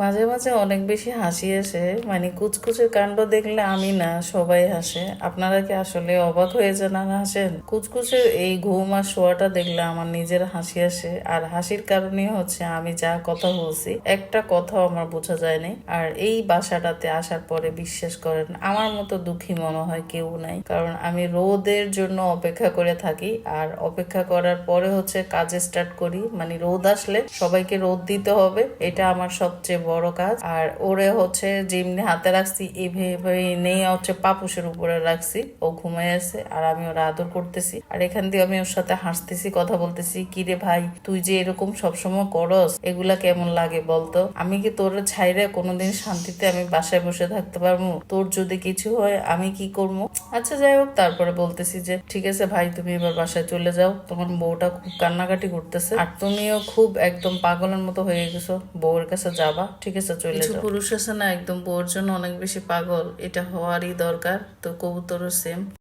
মাঝে মাঝে অনেক বেশি হাসি আসে মানে কুচকুচের কাণ্ড দেখলে আমি না, সবাই হাসে। আপনারা কি আসলে অবাক হয়ে যান আর হাসেন? কুচকুচের এই ঘুম আর শোয়াটা দেখলে আমার নিজের হাসি আসে। আর হাসির কারণে হচ্ছে আমি যা কথা বলছি, একটা কথাও আমার বোঝা যায়নি। আর এই বাসাটাতে আসার পরে বিশ্বাস করেন, আমার মতো দুঃখী মনে হয় কেউ নাই। কারণ আমি রোদের জন্য অপেক্ষা করে থাকি, আর অপেক্ষা করার পরে হচ্ছে কাজে স্টার্ট করি। মানে রোদ আসলে সবাইকে রোদ দিতে হবে, এটা আমার সবচেয়ে বড় কাজ। আর ওরে হচ্ছে যেমনি হাতে রাখছি এইভাবে নেই হচ্ছে পাপুসের উপরে রাখছি। ও ঘুমাই আছে, আর আমি ওরা আদর করতেছি। আর এখান দিয়ে আমি ওর সাথে হাসতেছি, কথা বলতেছি, কিরে ভাই, তুই যে এরকম সবসময় করস, এগুলা কেমন লাগে বলতো? আমি কি তোর ছাইরে কোনোদিন শান্তিতে আমি বাসায় বসে থাকতে পারব? তোর যদি কিছু হয়, আমি কি করব? আচ্ছা যাই হোক, তারপরে বলতেছি যে, ঠিক আছে ভাই, তুমি এবার বাসায় চলে যাও। তোমার বউটা খুব কান্নাকাটি করতেছে। আর তুমিও খুব একদম পাগলের মতো হয়ে গেছো, বউয়ের কাছে যাবা। ঠিক আছে চলে যাও। পুরুষ আছে না একদম বর্জন জন্য অনেক বেশি পাগল। এটা হওয়ারই দরকার তো কবুতরও সেম